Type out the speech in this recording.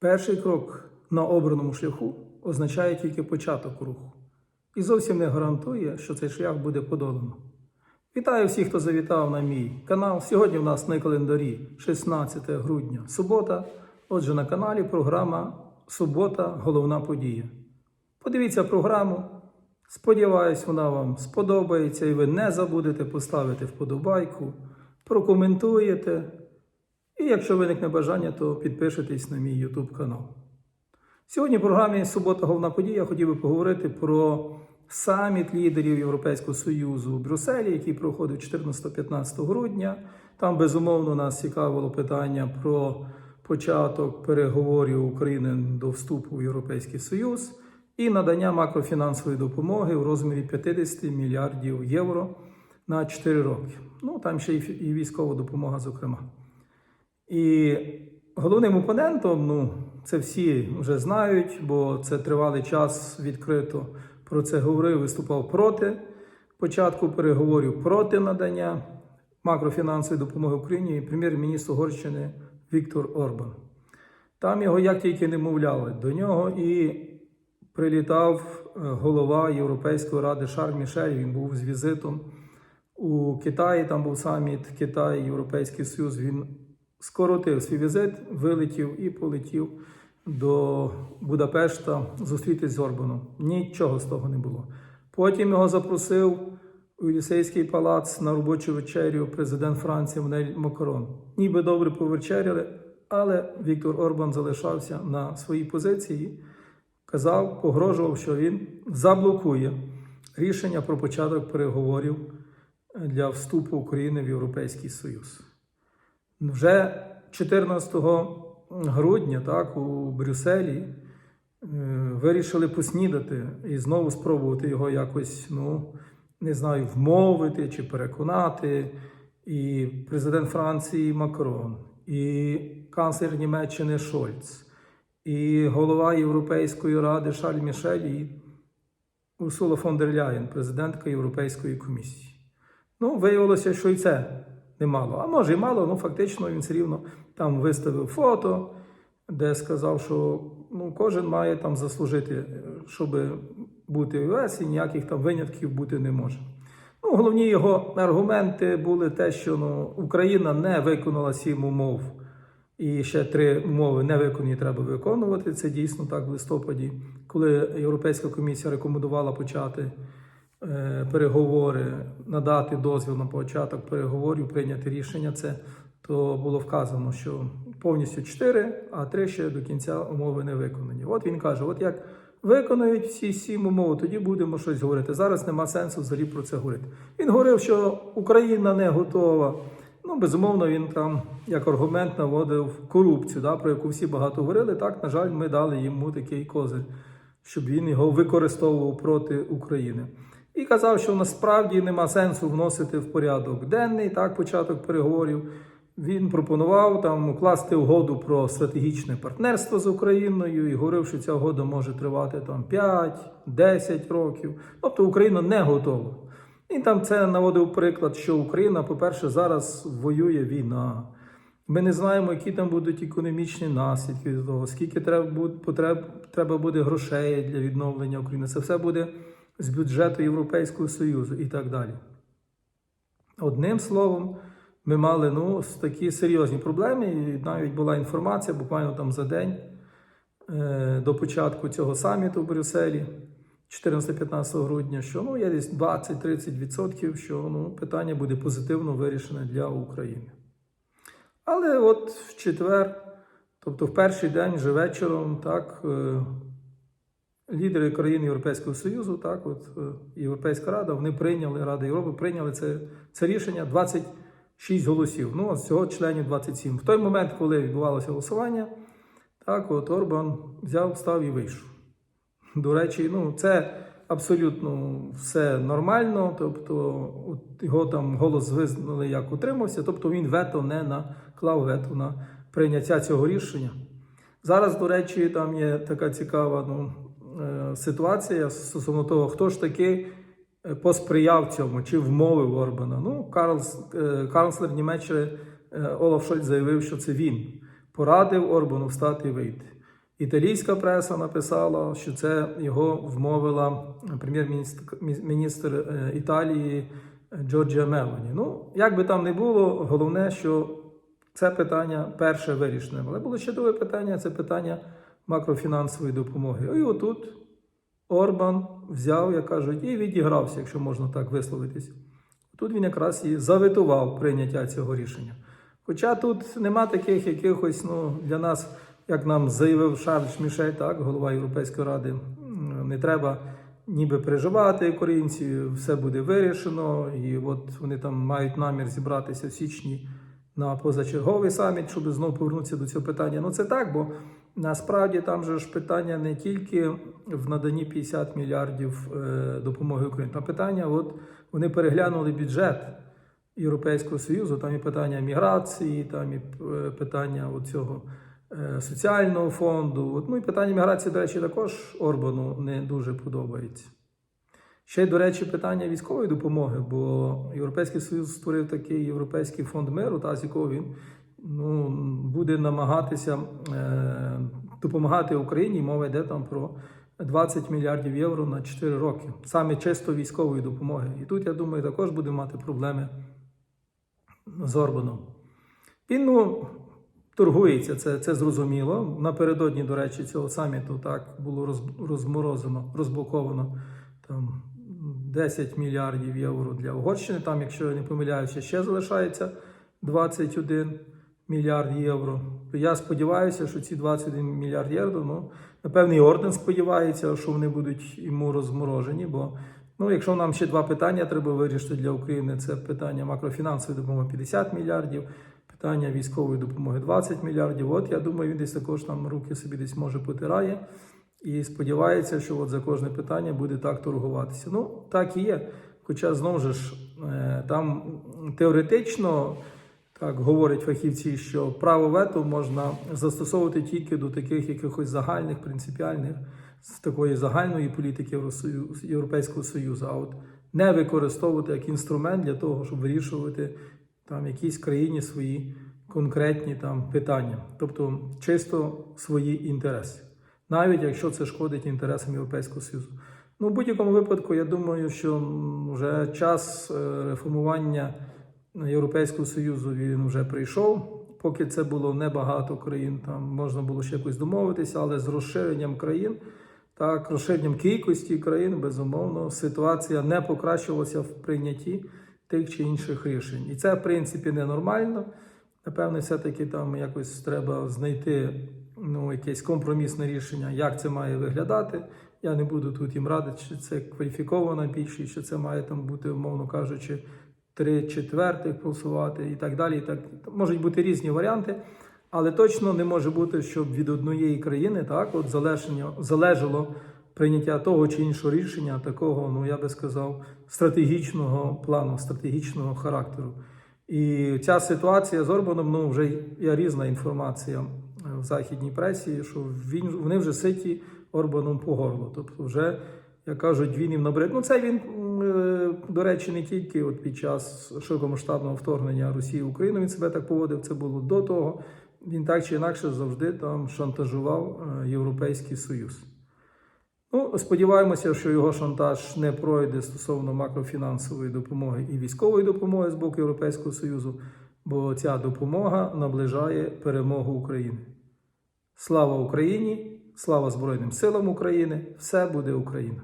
Перший крок на обраному шляху означає тільки початок руху і зовсім не гарантує, що цей шлях буде подолано. Вітаю всіх, хто завітав на мій канал. Сьогодні в нас на календарі 16 грудня, субота. Отже, на каналі програма Субота Головна подія. Подивіться програму. Сподіваюсь, вона вам сподобається і ви не забудете поставити вподобайку, прокоментуєте. І якщо виникне бажання, то підпишитесь на мій YouTube канал. Сьогодні в програмі Субота головна подія я хотів би поговорити про саміт лідерів Європейського Союзу у Брюсселі, який проходив 14-15 грудня. Там безумовно нас цікавило питання про початок переговорів України до вступу в Європейський Союз і надання макрофінансової допомоги у розмірі 50 мільярдів євро на 4 роки. Ну там ще і військова допомога, зокрема. І головним опонентом, ну, це всі вже знають, бо це тривалий час відкрито про це говорив, виступав проти початку переговорів проти надання макрофінансової допомоги Україні прем'єр-міністр Угорщини Віктор Орбан. Там його як тільки не мовляли, до нього і прилітав голова Європейської ради Шарль Мішель. Він був з візитом у Китаї. Там був саміт Китай, Європейський Союз. Він скоротив свій візит, вилетів і полетів до Будапешта зустрітись з Орбаном. Нічого з того не було. Потім його запросив у Єлісейський палац на робочу вечерю президент Франції Мануель Макрон. Ніби добре повечеряли, але Віктор Орбан залишався на своїй позиції, казав, погрожував, що він заблокує рішення про початок переговорів для вступу України в Європейський Союз. Вже 14 грудня, так, у Брюсселі е, вирішили поснідати і знову спробувати його якось, ну, не знаю, вмовити чи переконати. І президент Франції Макрон, і канцлер Німеччини Шольц, і голова Європейської ради Шарль Мішель і Урсула фон дер Ляєн, президентка Європейської комісії. Ну, виявилося, що і це немало. А може і мало, ну фактично він все рівно там виставив фото, де сказав, що ну, кожен має там заслужити, щоб бути в ЄС, і ніяких там винятків бути не може. Ну, Головні його аргументи були те, що ну, Україна не виконала сім умов, і ще три умови не виконані треба виконувати. Це дійсно так в листопаді, коли Європейська комісія рекомендувала почати переговори, надати дозвіл на початок переговорів, прийняти рішення. Це то було вказано, що повністю чотири, а три ще до кінця умови не виконані. От він каже: от як виконають всі сім умови, тоді будемо щось говорити. Зараз нема сенсу взагалі про це говорити. Він говорив, що Україна не готова. Ну, безумовно, він там як аргумент наводив корупцію, да, про яку всі багато говорили. Так, на жаль, ми дали йому такий козир, щоб він його використовував проти України. І казав, що насправді нема сенсу вносити в порядок денний так, початок переговорів. Він пропонував там укласти угоду про стратегічне партнерство з Україною і говорив, що ця угода може тривати там 5-10 років. Тобто Україна не готова. Він там це наводив приклад, що Україна, по-перше, зараз воює війна. Ми не знаємо, які там будуть економічні наслідки того, скільки треба буде грошей для відновлення України. Це все буде з бюджету Європейського Союзу і так далі. Одним словом, ми мали ну, такі серйозні проблеми. І навіть була інформація буквально там за день е, до початку цього саміту в Брюсселі, 14-15 грудня, що ну, є десь 20-30%, що ну, питання буде позитивно вирішене для України. Але от в четвер, тобто в перший день вже вечором, так, е, лідери країн Європейського Союзу, так, от е, Європейська Рада, вони прийняли, Рада Європи прийняли це, це рішення 20. 6 голосів. Ну, всього членів 27. В той момент, коли відбувалося голосування, так, от Орбан взяв, став і вийшов. До речі, ну, це абсолютно все нормально. Тобто, от його там голос визнали, як утримався, тобто він вето не наклав вето на прийняття цього рішення. Зараз, до речі, там є така цікава ну, ситуація стосовно того, хто ж таки посприяв цьому чи вмовив Орбана. Ну, Карлс, е, канцлер Німеччини е, Олаф Шольц заявив, що це він порадив Орбану встати і вийти. Італійська преса написала, що це його вмовила прем'єр-міністр міністр е, Італії Джорджія Мелоні. Ну, як би там не було, головне, що це питання перше вирішене. Але було ще друге питання це питання макрофінансової допомоги. І отут Орбан взяв, як кажуть, і відігрався, якщо можна так висловитись. Тут він якраз і заветував прийняття цього рішення. Хоча тут нема таких якихось, ну, для нас, як нам заявив Шарль Мішель, так, голова Європейської ради, не треба ніби переживати українці, все буде вирішено. І от вони там мають намір зібратися в січні на позачерговий саміт, щоб знову повернутися до цього питання. Ну це так, бо насправді там же ж питання не тільки в наданні 50 мільярдів е, допомоги Україні, а питання, от вони переглянули бюджет. Європейського Союзу, там і питання міграції, там і е, питання цього соціального фонду. Ну і питання міграції, до речі, також Орбану не дуже подобається. Ще до речі, питання військової допомоги, бо Європейський Союз створив такий Європейський фонд миру, та з якого він ну, буде намагатися е, допомагати Україні. Мова йде там про 20 мільярдів євро на 4 роки, саме чисто військової допомоги. І тут, я думаю, також буде мати проблеми з Орбаном. Він ну, торгується, це, це зрозуміло. Напередодні, до речі, цього саміту так було розморозено, розблоковано там 10 мільярдів євро для Угорщини. Там, якщо я не помиляюся, ще залишається 21 мільярд євро. То я сподіваюся, що ці 21 мільярд євро, ну, напевне, і орден сподівається, що вони будуть йому розморожені. Бо ну, якщо нам ще два питання треба вирішити для України, це питання макрофінансової допомоги 50 мільярдів. Питання військової допомоги 20 мільярдів. От я думаю, він десь також там руки собі десь може потирає і сподівається, що от за кожне питання буде так торгуватися. Ну, так і є. Хоча знову ж е, там теоретично, так говорять фахівці, що право вето можна застосовувати тільки до таких якихось загальних, принципіальних, з такої загальної політики Європейського Союзу, а от не використовувати як інструмент для того, щоб вирішувати там якійсь країні свої конкретні там питання, тобто чисто свої інтереси, навіть якщо це шкодить інтересам Європейського Союзу. Ну, в будь-якому випадку, я думаю, що вже час е, реформування Європейського Союзу він вже прийшов. Поки це було небагато країн, там можна було ще якось домовитися, але з розширенням країн, так, розширенням кількості країн, безумовно, ситуація не покращувалася в прийнятті тих чи інших рішень. І це, в принципі, ненормально. Напевно, все-таки там якось треба знайти ну, якесь компромісне рішення, як це має виглядати. Я не буду тут їм радити, чи це кваліфікована більшість, чи це має там бути, умовно кажучи, три четвертих голосувати і так далі. І так. Можуть бути різні варіанти, але точно не може бути, щоб від однієї країни так, от залежало прийняття того чи іншого рішення, такого, ну я би сказав, стратегічного плану, стратегічного характеру. І ця ситуація з Орбаном, ну вже є різна інформація в західній пресі, що він вони вже ситі Орбаном по горло. Тобто, вже як кажуть, він їм набрид. Ну це він, е, до речі, не тільки от під час широкомасштабного вторгнення Росії в Україну він себе так поводив. Це було до того. Він так чи інакше завжди там шантажував е, Європейський Союз. Ну, сподіваємося, що його шантаж не пройде стосовно макрофінансової допомоги і військової допомоги з боку Європейського Союзу, бо ця допомога наближає перемогу України. Слава Україні! Слава Збройним силам України! Все буде Україна!